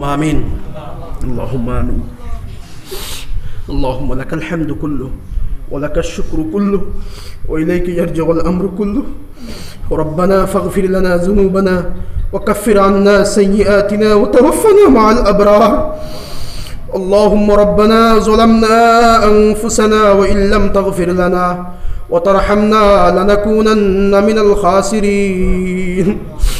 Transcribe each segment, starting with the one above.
آمين اللهم آمين اللهم لك الحمد كله ولك الشكر كله وإليك يرجع الأمر كله ربنا فاغفر لنا ذنوبنا وكفر عنا سيئاتنا وتوفنا مع الأبرار اللهم ربنا ظلمنا أنفسنا وإن لم تغفر لنا وترحمنا لنكونن من الخاسرين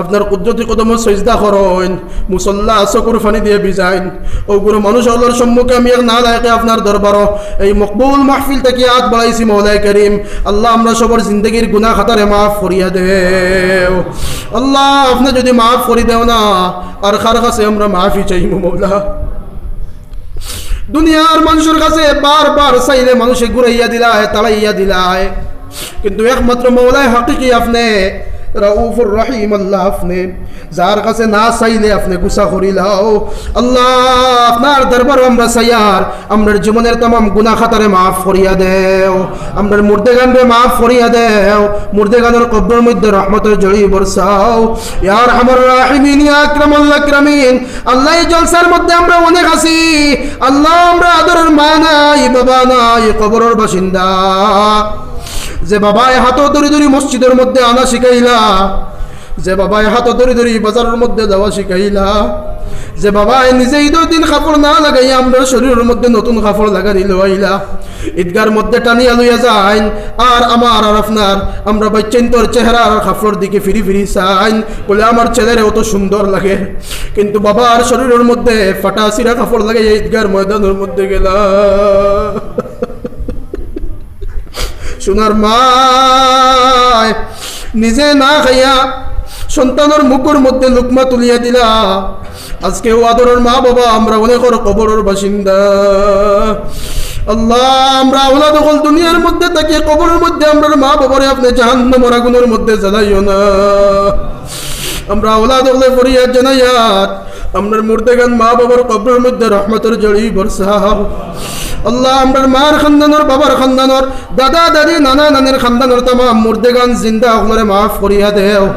আপনার কুদরতি কদম সজদা করেন, মুসল্লা চকুর ফানি দিয়ে বিজাইন ওগুলো মানুষ সকলের সম্মুখে আমি না লায়কে আপনার দরবার এই মকবুল মাহফিল থেকে আগ বাড়াইছি মৌলাই করিম। আল্লাহ আমরা সবার জিন্দগির গুনা খাতারে মাফ করিয়া দেও। আল্লাহ, আপনি যদি মাফ করি দেও না, আর কার কাছে আমরা মাফি চাইব মৌলা? দুনিয়ার মানুষের কাছে বারবার চাইলে মানুষে ঘুরাইয়া দিলায় তাড়াইয়া দিলায়। কিন্তু একমাত্র মৌলায় হাকিকি আপনি? রউফুর রহিম, আল্লাহ আপনি, যার কাছে না চাইলে আপনি গুসা করিলাও আল্লাহ আপনার দরবার আমরা চাইয়ার আমরার জীবনের তাম গুনা খাতারে মাফ করিয়া দেও। আমরার মুর্দে গানরে মাফ করিয়া দেও। মুর্দে গানের কব্রের মধ্যে রহমতের জড়ি বরসাও ইয়ার আমার রাহিমিন, ইয়া আকরামাল আকরামিন আল্লাহ জলসার মধ্যে আমরা অনেক আছি। আল্লাহ আমরা আদরের মা নাই, বাবা নাই, কবরের বাসিন্দা। যে বাবায় হাত ধরি ধরি মসজিদের মধ্যে আনা শিখাইলা। যে বাবায় হাত ধরি ধরি বাজারের মধ্যে যাওয়া শিখাইলা। যে বাবায় নিজে ঈদের দিন কাপড় না লাগাইয়া আমরা শরীরের মধ্যে নতুন কাপড় লাগাই লইলা ঈদগার মধ্যে টানিয়া লইয়া যাইন, আর আমার আর আপনার, আমরা বাচ্চান্তর চেহারা আর কাপড়ের দিকে ফিরি ফিরি চাইন। বলে আমার ছেলের অত সুন্দর লাগে। কিন্তু বাবার শরীরের মধ্যে ফাটা সিরা কাপড় লাগাইয়া ঈদগার ময়দানের মধ্যে গেলা সোনার মায়। নিজে না খাইয়া সন্তানের মুখের মধ্যে লুকমা তুলিয়া দিলা। আজকে আদরের মা বাবা আমরা অনেকের কবরের বাসিন্দা। আল্লাহ, আমরা ওলা দখল দুনিয়ার মধ্যে থাকি, কবরের মধ্যে আমরা মা বাবারে আপনি জাহান্নামের আগুনের মধ্যে জ্বালাইও না। আমরা ওলা দখলে ফরিয়াদ জানাইয়াত আপনার মুর্দেগান মা বাবার কবরের মধ্যে রহমতের জড়ি বর্ষাও আল্লাহ আমরার মার খানদানোর, বাবার খানদানোর, দাদা, দাদি, নানা, নানির খানদানোর তামাম মুর্দেগান জিন্দা আপনারে মাফ করিয়া দেও।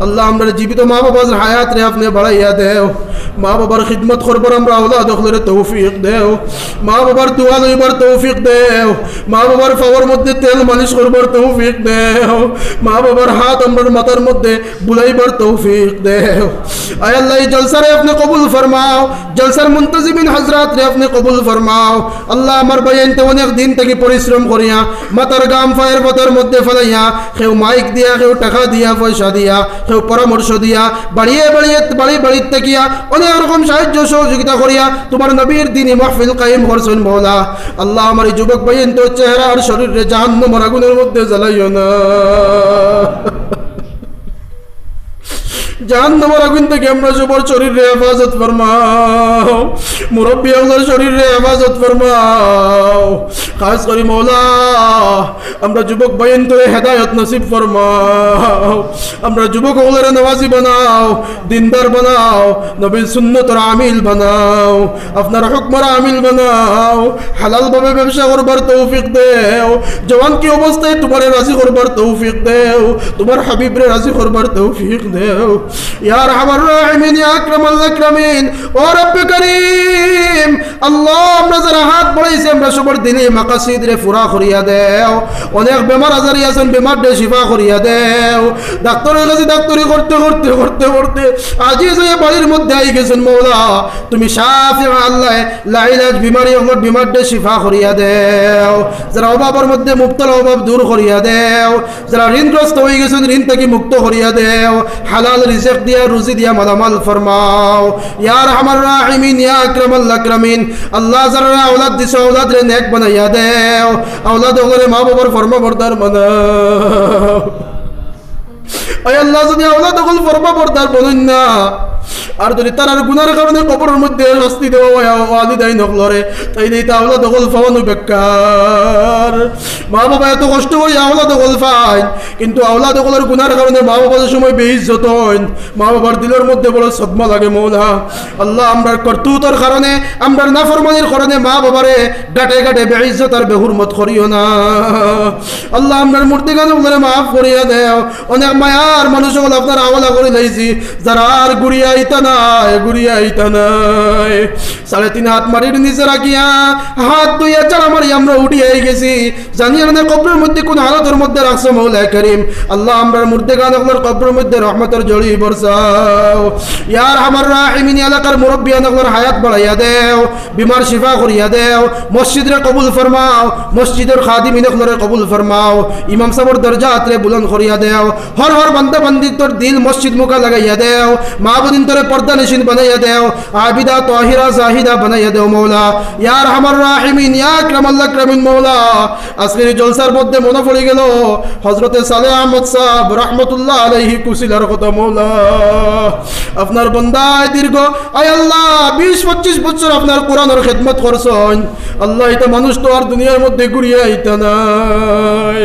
আল্লাহ আমরার জীবিত মা বাবার হায়াত রে আপনি বাড়াইয়া দেও। মা বাবার খিদমত করবার আমরা আওলাদ অখলরে তৌফিক দেও। মা বাবার দোয়া লইবার তৌফিক দেও। মা বাবার পাওয়ার মধ্যে তেল মালিশ করবার তৌফিক দেও। মা বাবার হাত আমরার মাথার মধ্যে বুলাইবার তৌফিক দেও। আয় আল্লাহ, এই জলসারে আপনি কবুল ফরমাও। জলসার মুন্তজিবিন হজরাত রে আপনি কবুল ফরমাও। আল্লাহ আমার বাইনতে অনেক দিন থেকে পরিশ্রম করিয়া মাতার গাম ফায়ের পথের মধ্যে ফেলাইয়া, কেউ মাইক দিয়া, কেউ টাকা দিয়া, পয়সা দিয়া, কেউ পরামর্শ দিয়া, বাড়িয়ে বাড়িয়ে, বাড়ি বাড়ির থাকিয়া অনেক রকম সাহায্য সহযোগিতা করিয়া তোমার নবীর দিনই মাহফিল কায়েম করছেন মৌলা। আল্লাহ আমার এই যুবক বাইন তো চেহারা আর শরীরে জাহান্ন মরাগুনের মধ্যে জ্বালাইও না। জাহান্নামের আগুন থেকে আমরা সবার শরীরে হেফাজত ফরমাও। মুরব্বী আমাদের শরীরে হেফাজত ফরমাও। খাস করি মৌলা, আমরা যুবক তোরে হেদায়ত নসিব ফরমাও। আমরা যুবক ওগুলোর নওয়াজি বানাও, দিনদার বানাও, নবীর সুন্নতর আমিল বানাও। আপনার হুকমার আমিল বানাও। হালাল ভাবে ব্যবসা করবার তৌফিক দেও। জওয়ান কি অবস্থায় তোমার রাজি করবার তৌফিক দেও। তোমার হাবিবরে রাজি করবার তৌফিক দেও। ইয়ার আমার রাহিমিন ইয়া আকরামাল আকরামিন ও রব্বে করিম। আল্লাহ, আমরা যারা হাত বাড়াইছি, আমরা সবার দিনে ফুরা করিয়া দেও। অনেক বেমার আজারি আছেন, বেমার দে শিফা করিয়া দেও। ডাক্তারের কাছে ডাক্তারি করতে করতে করতে করতে আজি যে বাড়ির মধ্যে আই গেছেন মৌলা, তুমি সাফি আল্লাহ, লাইলাজ, বিমারি আমার বিমার শিফা করিয়া দেও। যারা অভাবের মধ্যে অভাব দূর করিয়া দেও। যারা ঋণগ্রস্ত হয়ে গেছেন, ঋণ থেকে মুক্ত করিয়া দেও। হালাল রিজেক দিয়া, রুজি দিয়া মালামাল ফরমাও। ইয়ার আমার রাহিমিন, ইয়া আকরামিন আল্লাহ যারা আওলাদ দিছে আওলাদ রে নেক বানাইয়া দেও। আওলাদ ওগরে মা বাবার ফরমা বরদার বানাও আল্লাহ যদি আওলাদ ওগল ফরমা বরদার বলুন না আর যদি তার গুনার কারণে কবরের মধ্যে শাস্তি দেওয়া দেয় নকলরে তাই নেই তাহলে দখল ফাওয়ানো বেকার মা বাবা এত কষ্ট করি আওলা দখল পায় কিন্তু আওলা দখলের গুনার কারণে মা বাবার সময় বেইজ্জত হন মা বাবার দিলের মধ্যে বড় সদমা লাগে মৌলা। আল্লাহ আমরার কর্তুতর কারণে, আমরার নাফরমানির কারণে মা বাবারে গাটে গাটে বেইজ্জত আর বেহুরমত করিও না। আল্লাহ আমরার মূর্তি গান বলে মাফ করিয়া দেও। অনেক মায়ার মানুষ আপনার আওলা করে লাইছি, যারা আর গুড়িয়া আইতা কবুল ফরমাও, মসজিদের খাদিম কবুল ফরমাও, ইমাম সাবর দরজা আতরে বুলন করিয়া দেও, হর হর বান্দা বান্দি তোর দিল মসজিদ মুখা লাগাইয়া দেও মাহবুদিন তোরে পর্দা নিশিন বানাইয়া দেও, আবিদা, তাহিরা, জাহিদা বানাইয়া দেও মৌলা। ইয়ার আমার রাহিমিন, ইয়া ক্রামাল্লাহ ক্রামিন মৌলা। আজকের জলসার মধ্যে মনে পড়ে গেল হজরতে সালে আহমদ সাহ রহমতুল্লাহ আলহি কুশিলার কথা মৌলা। আপনার বন্দায় দীর্ঘ, আয় আল্লাহ, বিশ, পঁচিশ বছর আপনার কোরআনের খেদমত করছেন। আল্লাহ এটা মানুষ তো আর দুনিয়ার মধ্যে ঘুরিয়ে আইতা নাই।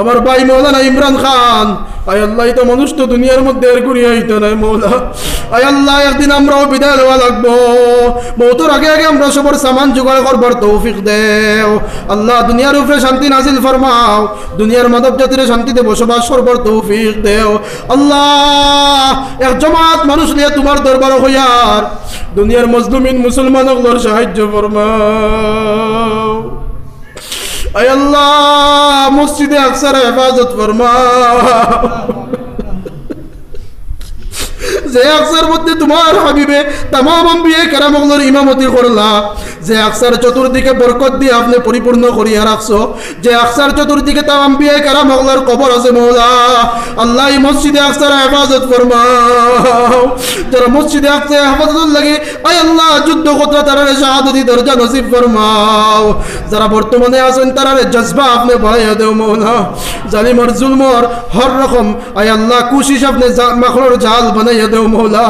আমার ভাই মৌলানা ইমরান খান আয় আল্লাহ এটা মানুষ তো দুনিয়ার মধ্যে আর ঘুরিয়ে আইতা নাই মৌলা। আয় আল্লাহ, একদিন আমরাও বিদায় দেওয়া লাগবো। মৌতর আগে আগে আমরা সবার সামান জোগাড় করবার তৌফিক দেও। আল্লাহ, দুনিয়ার উপরে শান্তি নাজিল ফরমাও। দুনিয়ার মানব জাতির শান্তিতে বসবাস করবার তৌফিক দেও। আল্লাহ, এক জমাত মানুষ নিয়ে তোমার দরবার হইয়ার। দুনিয়ার মজলুমিন মুসলমানগুলোর সাহায্য ফরমাও। আল্লাহ, মসজিদে আকসার হেফাজত ফরমাও যে আকসার মধ্যে তোমার হাবিবে তাম আম্বিয়ে কেরামগুলোর ইমামতি করলা যে আকসার চতুর্দিকে বরকত দিয়ে আপনি পরিপূর্ণ করিয়া রাখছো, যে আকসার চতুর্দিকে তাম আম্বিয়ে কেরামগুলোর কবর আছে মৌলা। আল্লাহ মসজিদে আকসার হেফাজত ফরমাও। যারা মসজিদে আকসে হেফাজত লাগে আল্লাহ, যুদ্ধ তারা দরজা নসিব ফরমাও। যারা বর্তমানে আছেন, তারা জজবা আপনি বাড়াইয়া দেও মৌলা। জালিমর জুলমর হর রকম, আয় আল্লাহ কুশিস আপনি মাখলোর জাল বানাইয়া দেও মৌলা।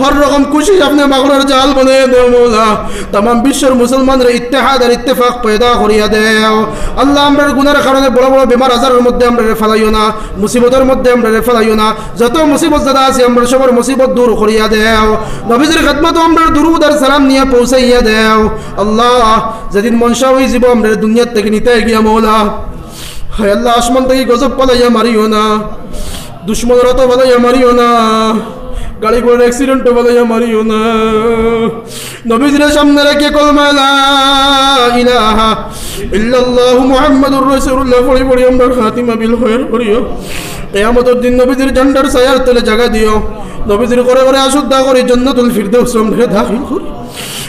হর রকম কুশিস আপনি মাখলোর জাল বানাইয়া দেও মৌলা। তাম বিশ্বের মুসলমানরা ইত্তেহাদ আর ইত্তেফাক পয়দা করিয়া দেও। আল্লাহ আমরার গুনার কারণে বড় বড় বেমার আজারের মধ্যে আমরা ফেলাইও না, মুসিবতের মধ্যে আমরা ফেলাইও না। যত মুসিবত দাদা আছে, আমরা সবার মুসিবত দূর করিয়া দেও। নবীজির খেদমত আমরা দুরুদ আর সালাম নিয়ে পৌঁছাইয়া দেও। আল্লাহ, যেদিন মনসা হয়ে যাব আমরা দুনিয়ার থেকে নিতে গিয়া মৌলা। হায় আল্লাহ, আসমান থেকে গজব পালাইয়া মারিও না দুশ্মনরা তো পালাইয়া মারিও না। গাড়ি করে অ্যাক্সিডেন্ট বালাইয়া মারিও না নবীজির সামনে রেখে কলমা লা ইলাহা ইল্লাল্লাহু মুহাম্মাদুর রাসূলুল্লাহ পড়ি পড়ি আমরা খাতিমা বিল খায়র করিও কিয়ামতের দিন নবীজির ঝান্ডার ছায়ার তলে জায়গা দিও নবীজির করে করে আশুদ্ধা করি জান্নাতুল ফিরদাউস আমরা দাখিল করি